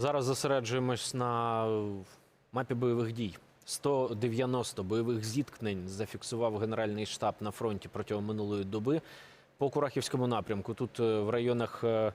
Зараз зосереджуємось на мапі бойових дій. 190 бойових зіткнень зафіксував Генеральний штаб на фронті протягом минулої доби по Курахівському напрямку. Тут е, в районах е,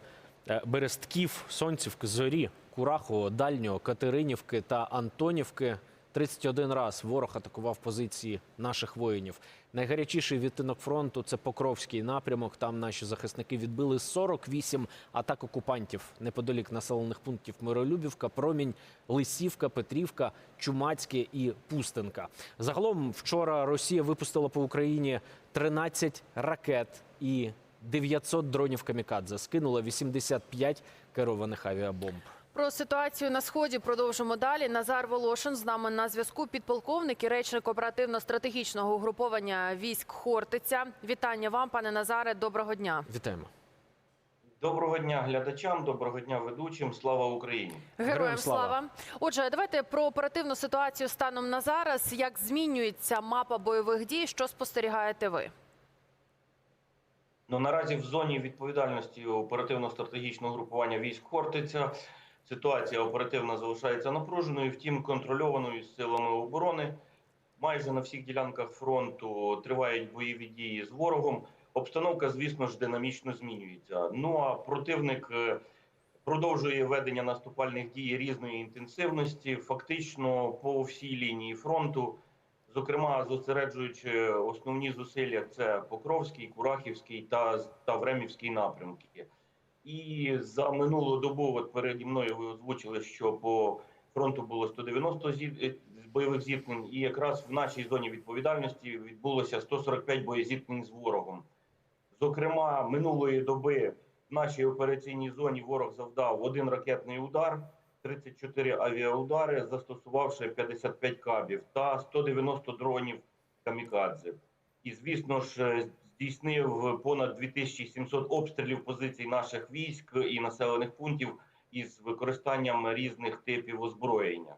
е, Берестків, Сонцівки, Зорі, Курахового, Дальнього, Катеринівки та Антонівки. 31 раз ворог атакував позиції наших воїнів. Найгарячіший відтинок фронту це Покровський напрямок. Там наші захисники відбили 48 атак окупантів неподалік населених пунктів Миролюбівка, Промінь, Лисівка, Петрівка, Чумацьке і Пустинка. Загалом вчора Росія випустила по Україні 13 ракет і 900 дронів камікадзе. Скинула 85 керованих авіабомб. Про ситуацію на сході продовжимо далі. Назар Волошин з нами на зв'язку. Підполковник і речник оперативно-стратегічного угруповання військ Хортиця. Вітання вам, пане Назаре. Доброго дня. Вітаємо. Доброго дня глядачам, доброго дня ведучим. Слава Україні! Героям, Героям слава. слава. Отже, давайте про оперативну ситуацію станом на зараз. Як змінюється мапа бойових дій? Що спостерігаєте ви? Ну наразі в зоні відповідальності оперативно-стратегічного групування військ Хортиця ситуація оперативно залишається напруженою, втім контрольованою силами оборони. Майже на всіх ділянках фронту тривають бойові дії з ворогом. Обстановка, звісно ж, динамічно змінюється. Ну а противник е, продовжує ведення наступальних дій різної інтенсивності, фактично по всій лінії фронту. Зокрема, зосереджуючи основні зусилля, це Покровський, Курахівський та, та Времівський напрямки. І за минулу добу, от переді мною ви озвучили, що по фронту було 190 зі- е, бойових зіткнень, і якраз в нашій зоні відповідальності відбулося 145 боєзіткнень з ворогом. Зокрема, минулої доби в нашій операційній зоні ворог завдав один ракетний удар, 34 авіаудари, застосувавши 55 кабів та 190 дронів камікадзе. І, звісно ж, здійснив понад 2700 обстрілів позицій наших військ і населених пунктів із використанням різних типів озброєння.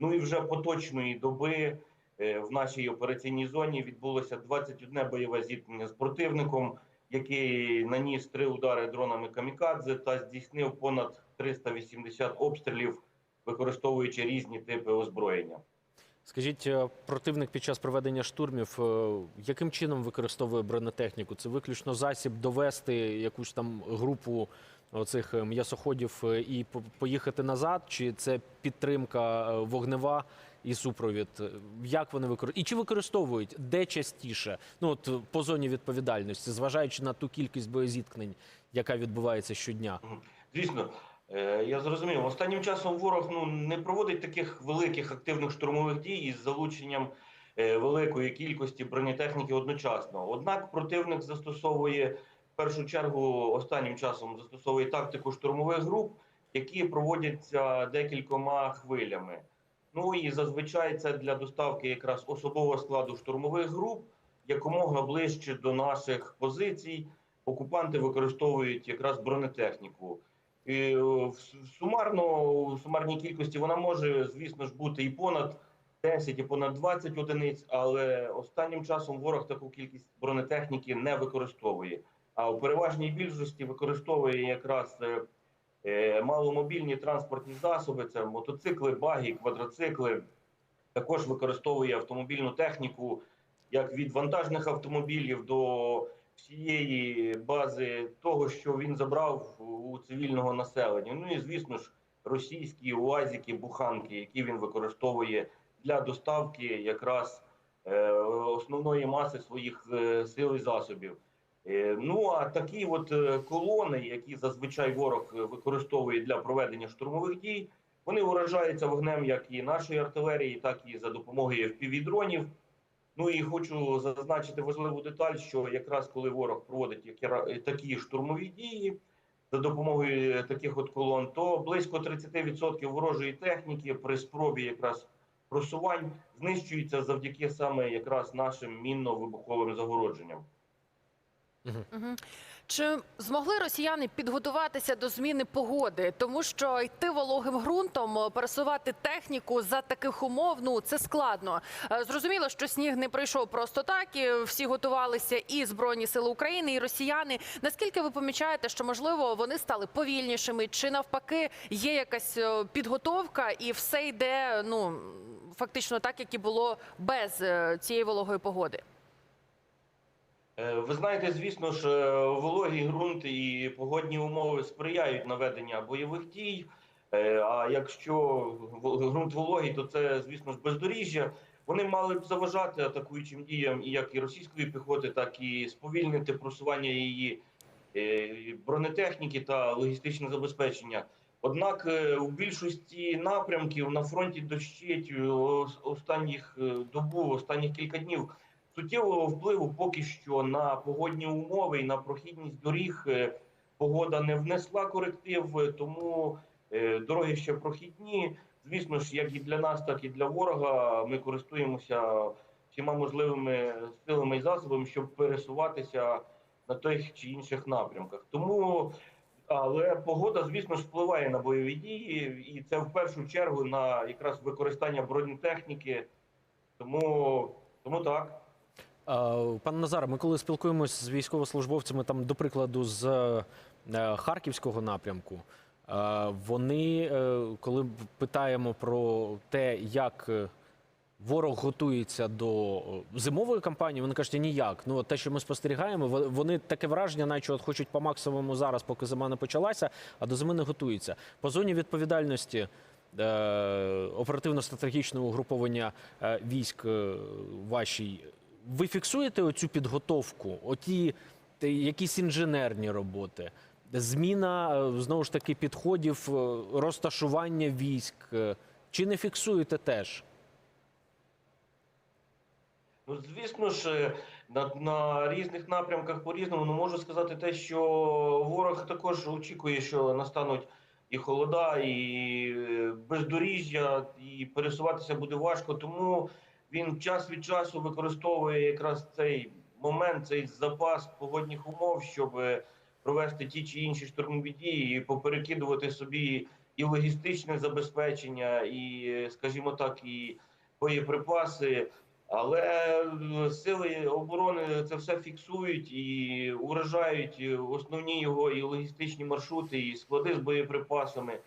Ну і вже поточної доби е, в нашій операційній зоні відбулося 21 бойове зіткнення з противником, який наніс три удари дронами камікадзе та здійснив понад 380 обстрілів, використовуючи різні типи озброєння. Скажіть, е, противник під час проведення штурмів е, яким чином використовує бронетехніку? Це виключно засіб довести якусь там групу оцих е, м'ясоходів і по- поїхати назад? Чи це підтримка вогнева і супровід? Як вони використовують? І чи використовують де частіше? Ну от по зоні відповідальності, зважаючи на ту кількість боєзіткнень, яка відбувається щодня? Звісно, я зрозумів. Останнім часом ворог ну не проводить таких великих активних штурмових дій із залученням е, великої кількості бронетехніки одночасно. Однак противник застосовує в першу чергу останнім часом застосовує тактику штурмових груп, які проводяться декількома хвилями. Ну і зазвичай це для доставки якраз особового складу штурмових груп якомога ближче до наших позицій окупанти використовують якраз бронетехніку. І е, в сумарно у сумарній кількості вона може, звісно ж, бути і понад 10, і понад 20 одиниць, але останнім часом ворог таку кількість бронетехніки не використовує. А у переважній більшості використовує якраз е, е, маломобільні транспортні засоби, це мотоцикли, баги, квадроцикли. Також використовує автомобільну техніку як від вантажних автомобілів до всієї бази того, що він забрав цивільного населення. Ну і звісно ж, російські уазики, буханки, які він використовує для доставки якраз е, основної маси своїх е, сил і засобів. Е, Ну а такі от колони, які зазвичай ворог використовує для проведення штурмових дій, вони уражаються вогнем як і нашої артилерії, так і за допомогою FPV-дронів. Ну і хочу зазначити важливу деталь, що якраз коли ворог проводить такі штурмові дії за допомогою таких от колон, то близько 30% ворожої техніки при спробі якраз просувань знищується завдяки саме якраз нашим мінно-вибуховим загородженням. Мгм. Чи змогли росіяни підготуватися до зміни погоди? Тому що йти вологим ґрунтом, е, пересувати техніку за таких умов, ну це складно. Е, Зрозуміло, що сніг не прийшов просто так. І всі готувалися і збройні сили України, і росіяни. Наскільки ви помічаєте, що можливо вони стали повільнішими, чи навпаки є якась е, підготовка, і все йде ну фактично так, як і було без цієї вологої погоди? Е, Ви знаєте, звісно ж, е, вологий ґрунт і погодні умови сприяють наведення бойових дій. Е, А якщо ґрунт вологий, то це, звісно ж, бездоріжжя. Вони мали б заважати атакуючим діям і як і російської піхоти, так і сповільнити просування її бронетехніки та логістичне забезпечення. Однак у більшості напрямків на фронті дощить останніх добу, останніх кілька днів суттєвого впливу поки що на погодні умови і на прохідність доріг е, погода не внесла коректив, тому е, дороги ще прохідні. Звісно ж, як і для нас, так і для ворога. Ми користуємося всіма можливими силами і засобами, щоб пересуватися на тих чи інших напрямках. Тому, але погода, звісно ж, впливає на бойові дії, і це в першу чергу на якраз використання бронетехніки. Тому, тому так. Е, Пане Назаре, ми коли спілкуємось з військовослужбовцями, там, до прикладу, з е, Харківського напрямку, е, вони, коли питаємо про те, як ворог готується до зимової кампанії, вони кажуть, ніяк. Ну, те, що ми спостерігаємо, во- вони таке враження, наче от хочуть по максимуму зараз, поки зима не почалася, а до зими не готуються. По зоні відповідальності оперативно-стратегічного угруповання військ вашій, ви фіксуєте оцю підготовку, оті якісь інженерні роботи, зміна е, знову ж таки підходів, е, розташування військ. е, Чи не фіксуєте теж? Ну, звісно ж, на, на різних напрямках по-різному. Ну, можу сказати те, що ворог також очікує, що настануть і холода, і бездоріжжя, і пересуватися буде важко. Тому він час від часу використовує якраз цей момент, цей запас погодних умов, щоб е, провести ті чи інші штурмові дії, і поперекидувати собі і логістичне забезпечення, і, е, скажімо так, і боєприпаси. Але е, сили оборони це все фіксують і уражають основні його і логістичні маршрути, і склади з боєприпасами.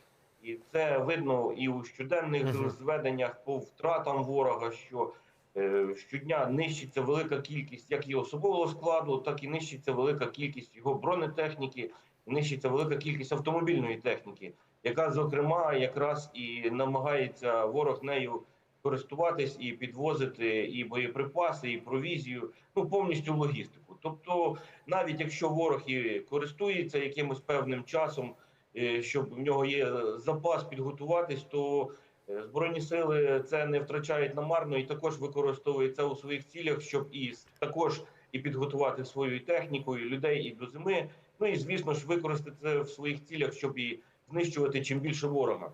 І це видно і у щоденних Мгм. зведеннях по втратам ворога, що е, щодня нищиться велика кількість як і особового складу, так і нищиться велика кількість його бронетехніки, нищиться велика кількість автомобільної техніки, яка зокрема якраз і намагається ворог нею користуватись і підвозити і боєприпаси, і провізію, ну повністю логістику. Тобто, навіть якщо ворог і користується якимось певним часом, щоб в нього є запас підготуватись, то е, збройні сили це не втрачають намарно і також використовують це у своїх цілях, щоб і також і підготувати свою і техніку, і людей і до зими. Ну і звісно ж використати це в своїх цілях, щоб і знищувати чим більше ворога.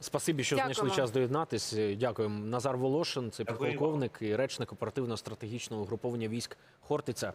Спасибі, що Дякуємо. знайшли час доєднатись. Е, Дякуємо. Назар Волошин, це підполковник і речник оперативно-стратегічного угруповання військ Хортиця.